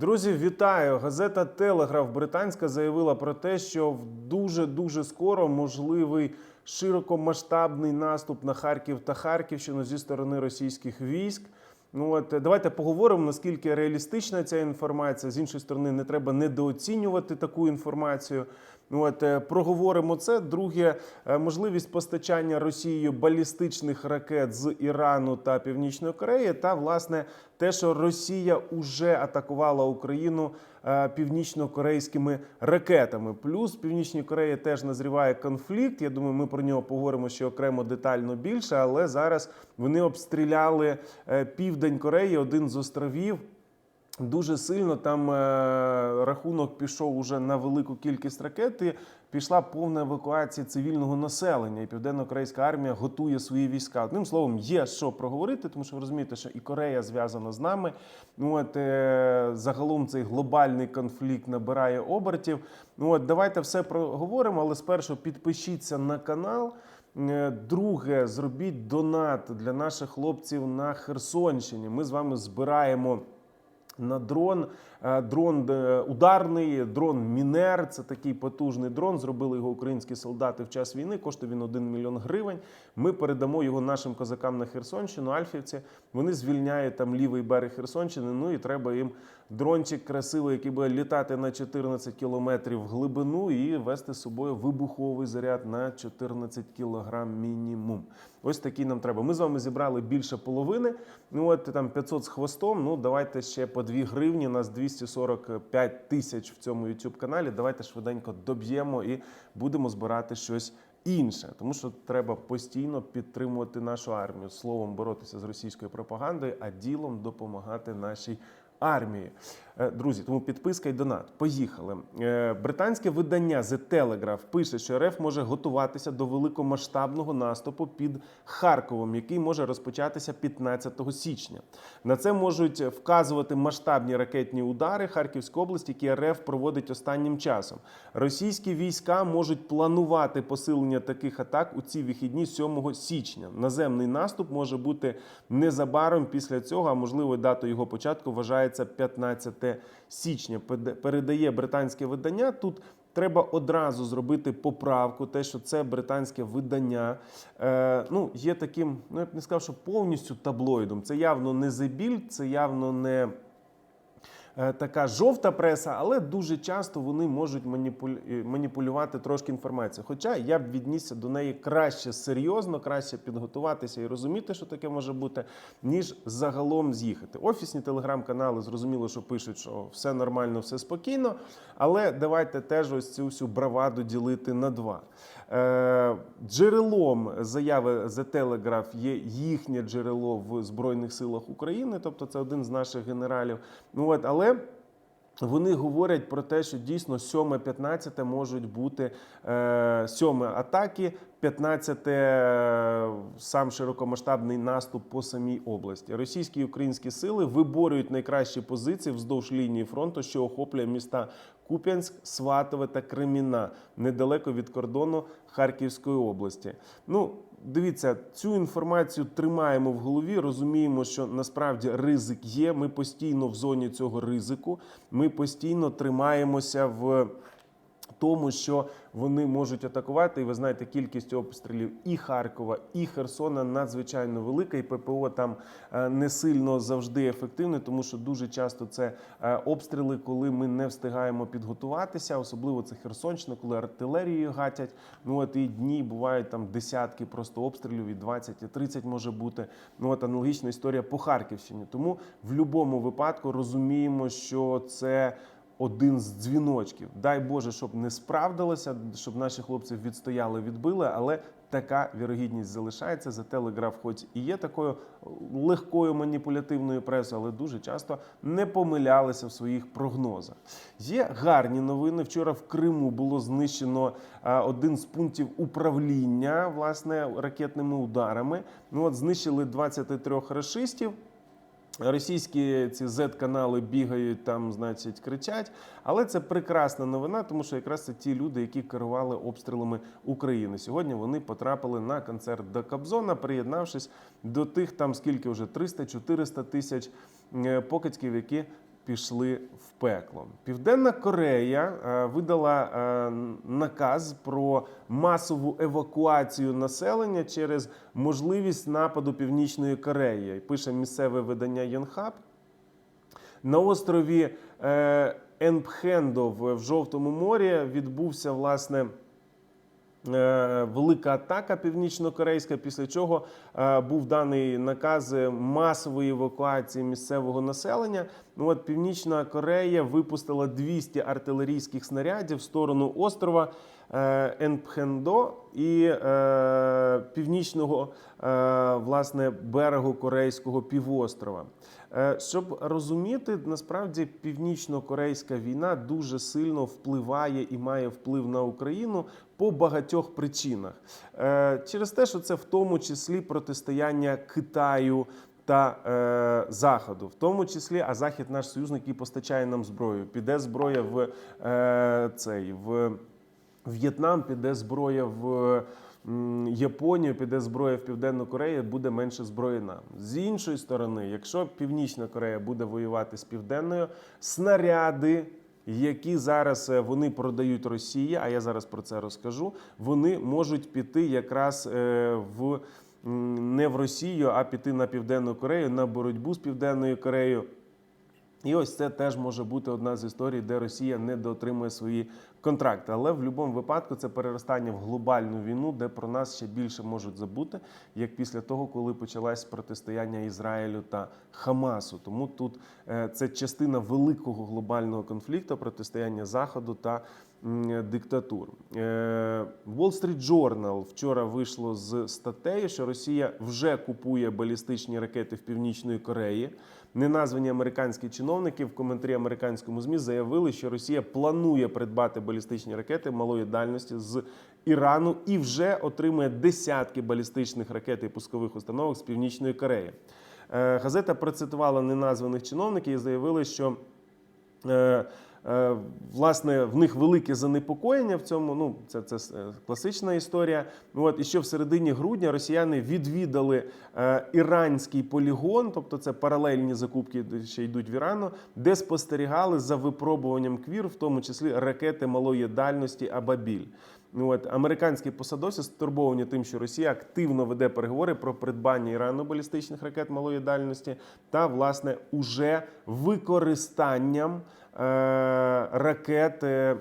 Друзі, вітаю! Газета Телеграф британська заявила про те, що дуже дуже скоро можливий широкомасштабний наступ на Харків та Харківщину зі сторони російських військ. Ну от давайте поговоримо, наскільки реалістична ця інформація. З іншої сторони, не треба недооцінювати таку інформацію. От е, проговоримо це. Друге, е, можливість постачання Росією балістичних ракет з Ірану та Північної Кореї, та власне те, що Росія уже атакувала Україну е, північно-корейськими ракетами. Плюс в Північній Кореї теж назріває конфлікт. Я думаю, ми про нього поговоримо ще окремо детально більше. Але зараз вони обстріляли південь Кореї, один з островів. Дуже сильно там е, рахунок пішов уже на велику кількість ракет. І пішла повна евакуація цивільного населення. І південно-корейська армія готує свої війська. Одним словом, є що проговорити, тому що ви розумієте, що і Корея зв'язана з нами. Ну от е, загалом цей глобальний конфлікт набирає обертів. Ну от давайте все проговоримо, але спершу підпишіться на канал. Е, Друге, зробіть донат для наших хлопців на Херсонщині. Ми з вами збираємо на дрон. Е, Дрон е, ударний, дрон Мінер. Це такий потужний дрон. Зробили його українські солдати в час війни. Коштує він 1 мільйон гривень. Ми передамо його нашим козакам на Херсонщину. Альфівці. Вони звільняють там лівий берег Херсонщини. Ну і треба їм дрончик красивий, який буде літати на 14 кілометрів в глибину і вести з собою вибуховий заряд на 14 кілограм мінімум. Ось такий нам треба. Ми з вами зібрали більше половини. Ну от там 500 з хвостом. Ну давайте ще по 2 гривні. Нас 245 тисяч в цьому youtube каналі. Давайте швиденько доб'ємо і будемо збирати щось. Інше, тому що треба постійно підтримувати нашу армію, словом боротися з російською пропагандою, а ділом допомагати нашій армії. Е, Друзі, тому підписка і донат. Поїхали. Е, Британське видання The Telegraph пише, що РФ може готуватися до великомасштабного наступу під Харковом, який може розпочатися 15 січня. На це можуть вказувати масштабні ракетні удари Харківської області, які РФ проводить останнім часом. Російські війська можуть планувати посилення таких атак у ці вихідні 7 січня. Наземний наступ може бути незабаром після цього, а можливо, датою його початку вважається 15 січня. Передає британське видання. Тут треба одразу зробити поправку, те, що це британське видання. Е, ну, є таким, ну я б не сказав, що повністю таблоїдом. Це явно не зебіль, це явно не. Е, Така жовта преса, але дуже часто вони можуть е, маніпулювати трошки інформацією. Хоча я б віднісся до неї краще серйозно, краще підготуватися і розуміти, що таке може бути, ніж загалом з'їхати. Офісні телеграм-канали зрозуміло, що пишуть, що все нормально, все спокійно. Але давайте теж ось цю всю браваду ділити на два. Е, Джерелом заяви The Telegraph є їхнє джерело в Збройних силах України, тобто це один з наших генералів. Ну от, але вони говорять про те, що дійсно 7-15 можуть бути е, 7 атаки, 15 е, сам широкомасштабний наступ по самій області. Російські і українські сили виборюють найкращі позиції вздовж лінії фронту, що охоплює міста Куп'янськ, Сватове та Креміна, недалеко від кордону Харківської області. Ну, Дивіться, цю інформацію тримаємо в голові, розуміємо, що насправді ризик є. Ми постійно в зоні цього ризику. Ми постійно тримаємося в тому, що вони можуть атакувати. І ви знаєте, кількість обстрілів і Харкова, і Херсона надзвичайно велика. І ППО там е, не сильно завжди ефективне, тому що дуже часто це е, обстріли, коли ми не встигаємо підготуватися. Особливо це Херсонщина, коли артилерією гатять. Ну от і дні бувають там десятки просто обстрілів, і 20, і 30 може бути. Ну от аналогічна історія по Харківщині. Тому в будь-якому випадку розуміємо, що це один з дзвіночків. Дай Боже, щоб не справдилося, щоб наші хлопці відстояли, відбили, але така вірогідність залишається. За телеграф, хоч і є такою легкою маніпулятивною пресою, але дуже часто не помилялися в своїх прогнозах. Є гарні новини. Вчора в Криму було знищено один з пунктів управління власне ракетними ударами. Ну от знищили 23 рашистів. Російські ці Z-канали бігають там, значить, кричать. Але це прекрасна новина, тому що якраз це ті люди, які керували обстрілами України. Сьогодні вони потрапили на концерт до Кобзона, приєднавшись до тих там скільки вже 300-400 тисяч е, покидьків, які пішли в пекло. Південна Корея е, видала е, наказ про масову евакуацію населення через можливість нападу Північної Кореї. Пише місцеве видання Йонхаб. На острові е, Енпхендо в, в Жовтому морі відбувся власне. Е, Велика атака північно-корейська, після чого е, був даний наказ масової евакуації місцевого населення. Ну от Північна Корея випустила 200 артилерійських снарядів в сторону острова е, Енпхендо і північного власне берегу Корейського півострова. Е, Щоб розуміти, насправді північно-корейська війна дуже сильно впливає і має вплив на Україну по багатьох причинах. Е, Через те, що це в тому числі протистояння Китаю. Та е, заходу, в тому числі, а захід наш союзник, який постачає нам зброю. Піде зброя в е, цей в В'єтнам, піде зброя в Японію, піде зброя в Південну Корею, буде менше зброї нам. З іншої сторони, якщо Північна Корея буде воювати з Південною, снаряди. Які зараз е, вони продають Росії, а я зараз про це розкажу. Вони можуть піти якраз е, в не в Росію, а піти на Південну Корею на боротьбу з Південною Кореєю. І ось це теж може бути одна з історій, де Росія не дотримує свої контракти. Але в будь-якому випадку це переростання в глобальну війну, де про нас ще більше можуть забути, як після того, коли почалось протистояння Ізраїлю та Хамасу. Тому тут е, це частина великого глобального конфлікту, протистояння Заходу та диктатур. Е, Wall Street Journal вчора вийшло з статтею, що Росія вже купує балістичні ракети в Північної Кореї. Неназвані американські чиновники в коментарі американському змі заявили, що Росія планує придбати балістичні ракети малої дальності з Ірану і вже отримує десятки балістичних ракет і пускових установок з Північної Кореї. Е, Газета процитувала неназваних чиновників і заявили, що е, власне в них велике занепокоєння в цьому. Ну це, це е, класична історія. От і що в середині грудня росіяни відвідали е, іранський полігон, тобто це паралельні закупки, ще йдуть в Ірану, де спостерігали за випробуванням квір, в тому числі ракети малої дальності Абабіль. От американські посадовці стурбовані тим, що Росія активно веде переговори про придбання Ірану балістичних ракет малої дальності та власне уже використанням е, ракет. е,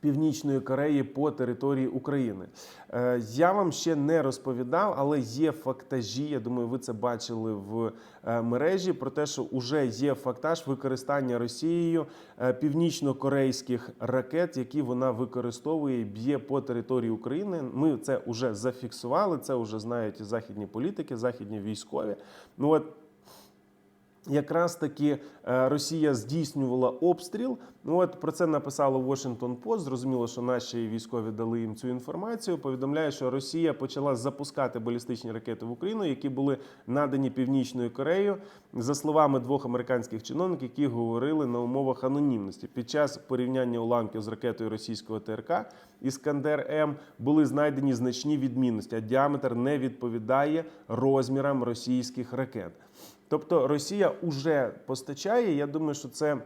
Північної Кореї по території України. Е, Я вам ще не розповідав, але є фактажі. Я думаю, ви це бачили в е, мережі про те, що вже є фактаж використання Росією північно-корейських ракет, які вона використовує б'є по території України. Ми це вже зафіксували. Це вже знають західні політики, західні військові. Ну от Якраз таки е, Росія здійснювала обстріл. Ну от про це написало Washington Post. Зрозуміло, що наші військові дали їм цю інформацію. Повідомляє, що Росія почала запускати балістичні ракети в Україну, які були надані Північною Кореєю, за словами двох американських чиновників, які говорили на умовах анонімності. Під час порівняння уламків з ракетою російського ТРК Іскандер М були знайдені значні відмінності, а діаметр не відповідає розмірам російських ракет. Тобто Росія вже постачає. Я думаю, що це.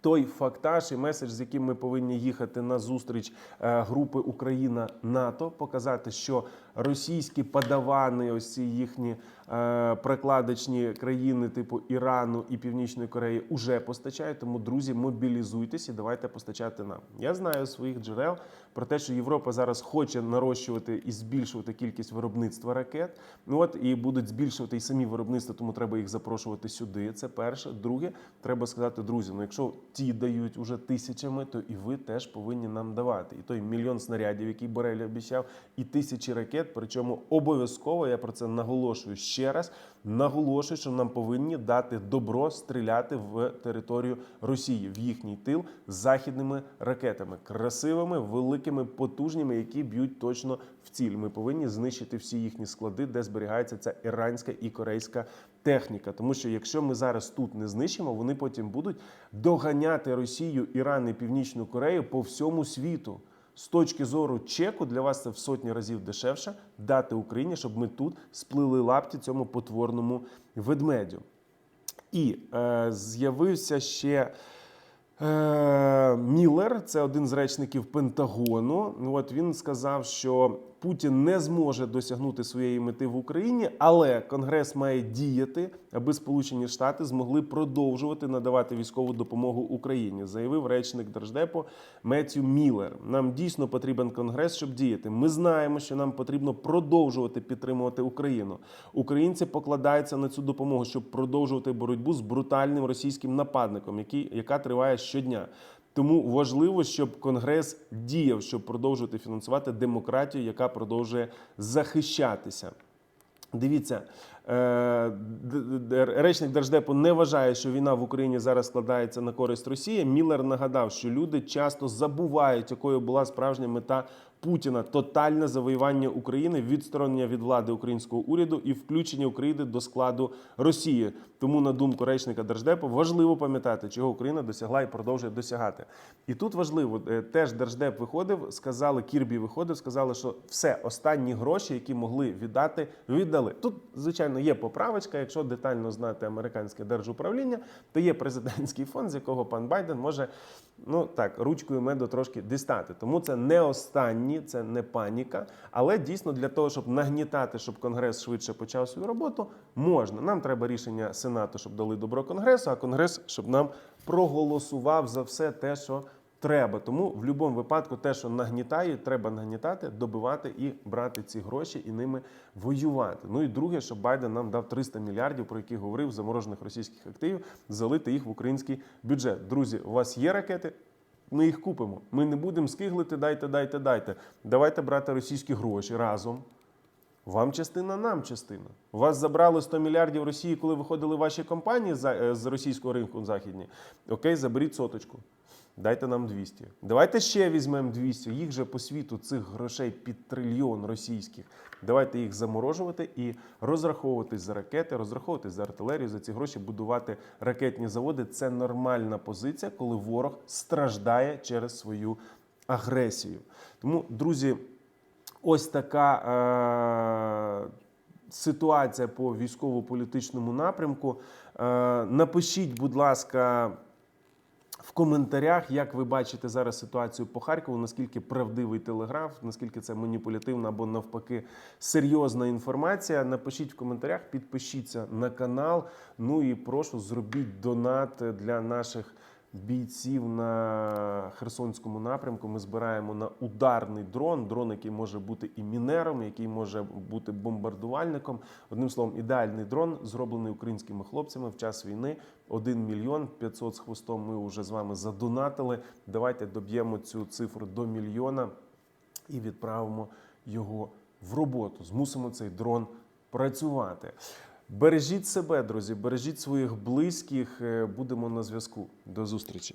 Той фактаж і меседж, з яким ми повинні їхати на зустріч е, групи Україна НАТО, показати, що російські подавани, ось ці їхні е, прикладочні країни, типу Ірану і Північної Кореї, уже постачають. Тому, друзі, мобілізуйтесь і давайте постачати нам. Я знаю своїх джерел про те, що Європа зараз хоче нарощувати і збільшувати кількість виробництва ракет. Ну от і будуть збільшувати і самі виробництва, тому треба їх запрошувати сюди. Це перше. Друге, треба сказати, друзі, ну якщо ті дають уже тисячами, то і ви теж повинні нам давати. І той мільйон снарядів, який Борель обіцяв, і тисячі ракет. Причому обов'язково я про це наголошую ще раз. Наголошую, що нам повинні дати добро стріляти в територію Росії в їхній тил західними ракетами, красивими, великими, потужними, які б'ють точно в ціль. Ми повинні знищити всі їхні склади, де зберігається ця іранська і корейська техніка. Тому що якщо ми зараз тут не знищимо, вони потім будуть доганяти Росію, Іран і Північну Корею по всьому світу. З точки зору чеку для вас це в сотні разів дешевше дати Україні, щоб ми тут сплили лапті цьому потворному ведмедю. І е, з'явився ще е, Міллер, це один з речників Пентагону. Ну, От він сказав, що Путін не зможе досягнути своєї мети в Україні, але Конгрес має діяти, аби Сполучені Штати змогли продовжувати надавати військову допомогу Україні, заявив речник Держдепу Меттю Міллер. Нам дійсно потрібен конгрес, щоб діяти. Ми знаємо, що нам потрібно продовжувати підтримувати Україну. Українці покладаються на цю допомогу, щоб продовжувати боротьбу з брутальним російським нападником, який, яка триває щодня. Тому важливо, щоб Конгрес діяв, щоб продовжувати фінансувати демократію, яка продовжує захищатися. Дивіться, е, речник Держдепу не вважає, що війна в Україні зараз складається на користь Росії. Міллер нагадав, що люди часто забувають, якою була справжня мета Путіна тотальне завоювання України, відсторонення від влади українського уряду і включення України до складу Росії. Тому, на думку речника Держдепу, важливо пам'ятати, чого Україна досягла і продовжує досягати. І тут важливо е, теж Держдеп виходив, сказали Кірбі виходив, сказали, що все останні гроші, які могли віддати, віддали. Тут, звичайно, є поправочка. Якщо детально знати американське держуправління, то є президентський фонд, з якого пан Байден може ну так ручкою меду трошки дістати. Тому це не останні, це не паніка. Але дійсно для того, щоб нагнітати, щоб конгрес швидше почав свою роботу, можна. Нам треба рішення Сенату, щоб дали добро конгресу, а конгрес, щоб нам проголосував за все те, що. Треба, тому в будь-якому випадку те, що нагнітає, треба нагнітати, добивати і брати ці гроші і ними воювати. Ну і друге, що Байден нам дав 300 мільярдів, про які говорив заморожених російських активів, залити їх в український бюджет. Друзі, у вас є ракети? Ми їх купимо. Ми не будемо скиглити, дайте, дайте, дайте. Давайте брати російські гроші разом. Вам частина, нам частина. Вас забрали 100 мільярдів Росії, коли виходили ваші компанії е, з російського ринку західні. Окей, заберіть соточку. Дайте нам 200. Давайте ще візьмемо 200. Їх же по світу цих грошей під трильйон російських. Давайте їх заморожувати і розраховуватись за ракети, розраховуватись за артилерію, за ці гроші будувати ракетні заводи. Це нормальна позиція, коли ворог страждає через свою агресію. Тому, друзі, ось така е, ситуація по військово-політичному напрямку. Е, напишіть, будь ласка. В коментарях, як ви бачите зараз ситуацію по Харкову, наскільки правдивий телеграф, наскільки це маніпулятивна або навпаки серйозна інформація. Напишіть в коментарях, підпишіться на канал. Ну і прошу зробіть донат для наших бійців на Херсонському напрямку. Ми збираємо на ударний дрон, дрон, який може бути і мінером, який може бути бомбардувальником. Одним словом, ідеальний дрон, зроблений українськими хлопцями в час війни. 1 мільйон 500 з хвостом. Ми вже з вами задонатили. Давайте доб'ємо цю цифру до мільйона і відправимо його в роботу. Змусимо цей дрон працювати. Бережіть себе, друзі, бережіть своїх близьких. Е, Будемо на зв'язку. До зустрічі.